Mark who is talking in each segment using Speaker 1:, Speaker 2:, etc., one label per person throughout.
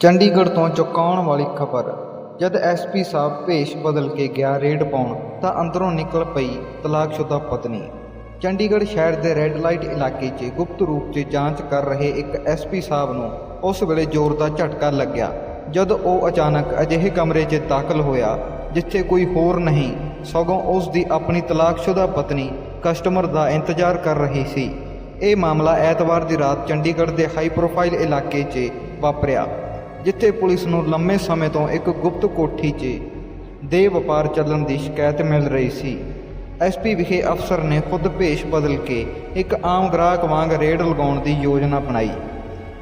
Speaker 1: ਚੰਡੀਗੜ੍ਹ ਤੋਂ ਚੁਕਾਉਣ ਵਾਲੀ ਖਬਰ, ਜਦ ਐਸਪੀ ਸਾਹਿਬ ਭੇਸ਼ ਬਦਲ ਕੇ ਗਿਆ ਰੇਡ ਪਾਉਣ, ਤਾਂ ਅੰਦਰੋਂ ਨਿਕਲ ਪਈ ਤਲਾਕਸ਼ੁਦਾ ਪਤਨੀ। ਚੰਡੀਗੜ੍ਹ ਸ਼ਹਿਰ ਦੇ ਰੈੱਡ ਲਾਈਟ ਇਲਾਕੇ 'ਚ ਗੁਪਤ ਰੂਪ 'ਚ ਜਾਂਚ ਕਰ ਰਹੇ ਇੱਕ ਐਸਪੀ ਸਾਹਿਬ ਨੂੰ ਉਸ ਵੇਲੇ ਜ਼ੋਰ ਦਾ ਝਟਕਾ ਲੱਗਿਆ, ਜਦ ਉਹ ਅਚਾਨਕ ਅਜਿਹੇ ਕਮਰੇ 'ਚ ਦਾਖਲ ਹੋਇਆ, ਜਿੱਥੇ ਕੋਈ ਹੋਰ ਨਹੀਂ, ਸਗੋਂ ਉਸ ਦੀ ਆਪਣੀ ਤਲਾਕਸ਼ੁਦਾ ਪਤਨੀ ਕਸਟਮਰ ਦਾ ਇੰਤਜ਼ਾਰ ਕਰ ਰਹੀ ਸੀ। ਇਹ ਮਾਮਲਾ ਐਤਵਾਰ ਦੀ ਰਾਤ ਚੰਡੀਗੜ੍ਹ ਦੇ ਹਾਈ ਪ੍ਰੋਫਾਈਲ ਇਲਾਕੇ 'ਚ ਵਾਪਰਿਆ। ਜਿੱਥੇ ਪੁਲਿਸ ਨੂੰ ਲੰਮੇ ਸਮੇਂ ਤੋਂ ਇੱਕ ਗੁਪਤ ਕੋਠੀ 'ਚ ਦੇ ਵਪਾਰ ਚੱਲਣ ਦੀ ਸ਼ਿਕਾਇਤ ਮਿਲ ਰਹੀ ਸੀ। ਐਸਪੀ ਵਿਖੇ ਅਫਸਰ ਨੇ ਖੁਦ ਭੇਸ਼ ਬਦਲ ਕੇ ਇੱਕ ਆਮ ਗ੍ਰਾਹਕ ਵਾਂਗ ਰੇਡ ਲਗਾਉਣ ਦੀ ਯੋਜਨਾ ਬਣਾਈ।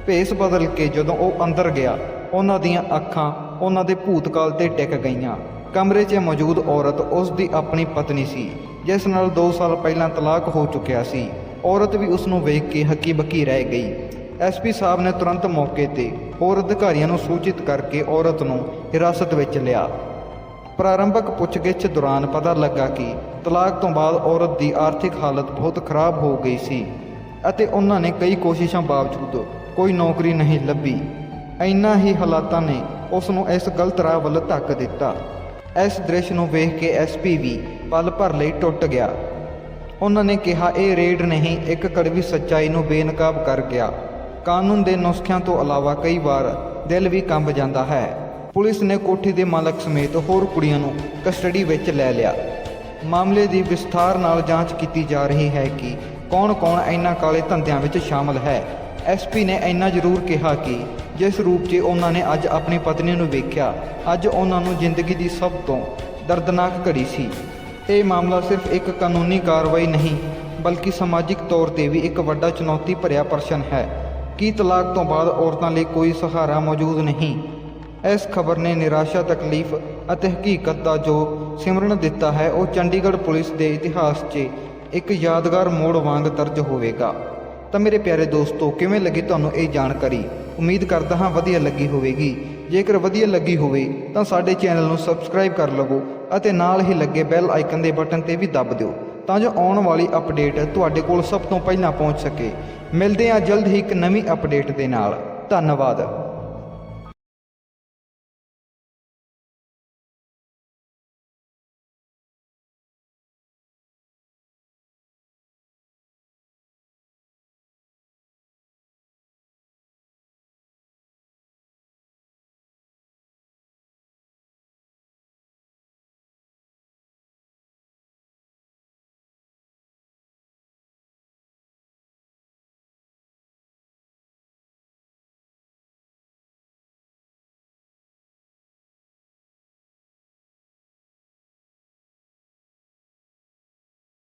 Speaker 1: ਭੇਸ ਬਦਲ ਕੇ ਜਦੋਂ ਉਹ ਅੰਦਰ ਗਿਆ, ਉਹਨਾਂ ਦੀਆਂ ਅੱਖਾਂ ਉਹਨਾਂ ਦੇ ਭੂਤਕਾਲ ਤੇ ਟਿਕ ਗਈਆਂ। ਕਮਰੇ 'ਚ ਮੌਜੂਦ ਔਰਤ ਉਸ ਦੀ ਆਪਣੀ ਪਤਨੀ ਸੀ, ਜਿਸ ਨਾਲ 2 ਸਾਲ ਪਹਿਲਾਂ ਤਲਾਕ ਹੋ ਚੁੱਕਿਆ ਸੀ। ਔਰਤ ਵੀ ਉਸ ਨੂੰ ਵੇਖ ਕੇ ਹੱਕੀ ਬੱਕੀ ਰਹਿ ਗਈ। ਐਸਪੀ ਸਾਹਿਬ ਨੇ ਤੁਰੰਤ ਮੌਕੇ ਤੇ ਹੋਰ ਅਧਿਕਾਰੀਆਂ ਨੂੰ ਸੂਚਿਤ ਕਰਕੇ ਔਰਤ ਨੂੰ ਹਿਰਾਸਤ ਵਿੱਚ ਲਿਆ। ਪ੍ਰਾਰੰਭਕ ਪੁੱਛਗਿੱਛ ਦੌਰਾਨ ਪਤਾ ਲੱਗਾ ਕਿ ਤਲਾਕ ਤੋਂ ਬਾਅਦ ਔਰਤ ਦੀ ਆਰਥਿਕ ਹਾਲਤ ਬਹੁਤ ਖਰਾਬ ਹੋ ਗਈ ਸੀ ਅਤੇ ਉਹਨਾਂ ਨੇ ਕਈ ਕੋਸ਼ਿਸ਼ਾਂ ਬਾਵਜੂਦ ਕੋਈ ਨੌਕਰੀ ਨਹੀਂ ਲੱਭੀ। ਇੰਨਾ ਹੀ ਹਾਲਾਤਾਂ ਨੇ ਉਸ ਨੂੰ ਇਸ ਗਲਤ ਰਾਹ ਵੱਲ ਧੱਕ ਦਿੱਤਾ। ਇਸ ਦ੍ਰਿਸ਼ ਨੂੰ ਵੇਖ ਕੇ ਐਸਪੀ ਵੀ ਪਲ ਭਰ ਲਈ ਟੁੱਟ ਗਿਆ। ਉਹਨਾਂ ਨੇ ਕਿਹਾ, ਇਹ ਰੇਡ ਨਹੀਂ, ਇੱਕ ਕੜਵੀ ਸੱਚਾਈ ਨੂੰ ਬੇਨਕਾਬ ਕਰ ਗਿਆ। ਕਾਨੂੰਨ ਦੇ ਨੁਸਖਿਆਂ ਤੋਂ ਇਲਾਵਾ ਕਈ ਵਾਰ ਦਿਲ ਵੀ ਕੰਬ ਜਾਂਦਾ ਹੈ। ਪੁਲਿਸ ਨੇ ਕੋਠੀ ਦੇ ਮਾਲਕ ਸਮੇਤ ਹੋਰ ਕੁੜੀਆਂ ਨੂੰ ਕਸਟਡੀ ਵਿੱਚ ਲੈ ਲਿਆ। ਮਾਮਲੇ ਦੀ ਵਿਸਥਾਰ ਨਾਲ ਜਾਂਚ ਕੀਤੀ ਜਾ ਰਹੀ ਹੈ ਕਿ ਕੌਣ-ਕੌਣ ਇਹਨਾਂ ਕਾਲੇ ਧੰਦਿਆਂ ਵਿੱਚ ਸ਼ਾਮਲ ਹੈ। ਐਸਪੀ ਨੇ ਇੰਨਾ ਜ਼ਰੂਰ ਕਿਹਾ ਕਿ ਜਿਸ ਰੂਪ 'ਚ ਉਹਨਾਂ ਨੇ ਅੱਜ ਆਪਣੀ ਪਤਨੀ ਨੂੰ ਵੇਖਿਆ, ਅੱਜ ਉਹਨਾਂ ਨੂੰ ਜ਼ਿੰਦਗੀ ਦੀ ਸਭ ਤੋਂ ਦਰਦਨਾਕ ਘੜੀ ਸੀ। ਇਹ ਮਾਮਲਾ ਸਿਰਫ ਇੱਕ ਕਾਨੂੰਨੀ ਕਾਰਵਾਈ ਨਹੀਂ, ਬਲਕਿ ਸਮਾਜਿਕ ਤੌਰ ਤੇ ਵੀ ਇੱਕ ਵੱਡਾ ਚੁਣੌਤੀ ਭਰਿਆ ਪ੍ਰਸ਼ਨ ਹੈ। ਕੀ ਤਲਾਕ ਤੋਂ ਬਾਅਦ ਔਰਤਾਂ ਲਈ ਕੋਈ ਸਹਾਰਾ ਮੌਜੂਦ ਨਹੀਂ? ਇਸ ਖਬਰ ਨੇ ਨਿਰਾਸ਼ਾ, ਤਕਲੀਫ ਅਤੇ ਹਕੀਕਤ ਦਾ ਜੋ ਸਿਮਰਨ ਦਿੱਤਾ ਹੈ, ਉਹ ਚੰਡੀਗੜ੍ਹ ਪੁਲਿਸ ਦੇ ਇਤਿਹਾਸ 'ਚ ਇੱਕ ਯਾਦਗਾਰ ਮੋੜ ਵਾਂਗ ਦਰਜ ਹੋਵੇਗਾ। ਤਾਂ ਮੇਰੇ ਪਿਆਰੇ ਦੋਸਤੋ, ਕਿਵੇਂ ਲੱਗੀ ਤੁਹਾਨੂੰ ਇਹ ਜਾਣਕਾਰੀ? ਉਮੀਦ ਕਰਦਾ ਹਾਂ ਵਧੀਆ ਲੱਗੀ ਹੋਵੇਗੀ। ਜੇਕਰ ਵਧੀਆ ਲੱਗੀ ਹੋਵੇ, ਤਾਂ ਸਾਡੇ ਚੈਨਲ ਨੂੰ ਸਬਸਕ੍ਰਾਈਬ ਕਰ ਲਵੋ ਅਤੇ ਨਾਲ ਹੀ ਲੱਗੇ ਬੈਲ ਆਈਕਨ ਦੇ ਬਟਨ ਤੇ ਵੀ ਦੱਬ ਦਿਓ, ਤਾਂ ਜੋ ਆਉਣ ਵਾਲੀ ਅਪਡੇਟ ਤੁਹਾਡੇ ਕੋਲ ਸਭ ਤੋਂ ਪਹਿਲਾਂ ਪਹੁੰਚ ਸਕੇ। ਮਿਲਦੇ ਹਾਂ ਜਲਦ ਹੀ ਇੱਕ ਨਵੀਂ ਅਪਡੇਟ ਦੇ ਨਾਲ। ਧੰਨਵਾਦ।